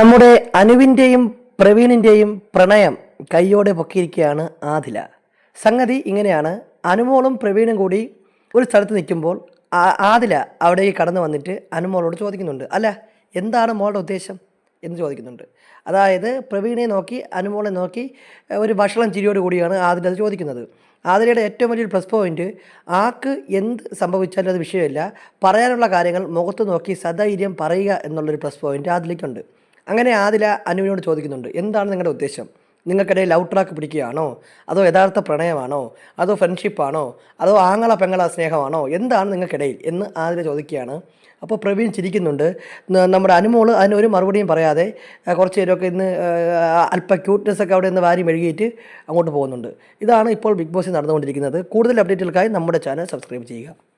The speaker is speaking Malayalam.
നമ്മുടെ അനുവിന്റെയും പ്രവീണിന്റെയും പ്രണയം കൈയോടെ പൊക്കിയിരിക്കുകയാണ് ആദില. സംഗതി ഇങ്ങനെയാണ്. അനുമോളും പ്രവീണും കൂടി ഒരു സ്ഥലത്ത് നിൽക്കുമ്പോൾ ആദില അവിടേക്ക് കടന്നു വന്നിട്ട് അനുമോളോട് ചോദിക്കുന്നുണ്ട്. അല്ല എന്താണ് മോളുടെ ഉദ്ദേശം? എന്ന് ചോദിക്കുന്നുണ്ട്. അതായത് പ്രവീണെ നോക്കി അനുമോളെ നോക്കി ഒരു ഭക്ഷണം ചിരിയോട് കൂടിയാണ് ആദില അത് ചോദിക്കുന്നത്. ആതിരയുടെ ഏറ്റവും വലിയൊരു പ്ലസ് പോയിന്റ് ആക്ക് എന്ത് സംഭവിച്ചാലും അത് വിഷയമില്ല. പറയാനുള്ള കാര്യങ്ങൾ മുഖത്ത് നോക്കി സധൈര്യം പറയുക എന്നുള്ളൊരു പ്ലസ് പോയിന്റ് ആദിലേക്കുണ്ട് അങ്ങനെ ആദില അനുവിനോട് ചോദിക്കുന്നുണ്ട് എന്താണ് നിങ്ങളുടെ ഉദ്ദേശം? നിങ്ങൾക്കിടയിൽ ലവ് ട്രാക്ക് പിടിക്കുകയാണോ? അതോ യഥാർത്ഥ പ്രണയമാണോ? അതോ ഫ്രണ്ട്ഷിപ്പാണോ അതോ ആങ്ങള പെങ്ങള സ്നേഹമാണോ? എന്താണ് നിങ്ങൾക്കിടയിൽ? എന്ന് ആദില ചോദിക്കുകയാണ്. അപ്പോൾ പ്രവീൺ ചിരിക്കുന്നുണ്ട്. നമ്മുടെ അനുമോൾ അതിന് ഒരു മറുപടിയും പറയാതെ കുറച്ച് പേരൊക്കെ ഇന്ന് അല്പ ക്യൂട്ട്നെസ്സൊക്കെ അവിടെ നിന്ന് വാരി മെഴുകിയിട്ട് അങ്ങോട്ട് പോകുന്നുണ്ട്. ഇതാണ് ഇപ്പോൾ ബിഗ് ബോസിൽ നടന്നുകൊണ്ടിരിക്കുന്നത്. കൂടുതൽ അപ്ഡേറ്റുകൾക്കായി നമ്മുടെ ചാനൽ സബ്സ്ക്രൈബ് ചെയ്യുക.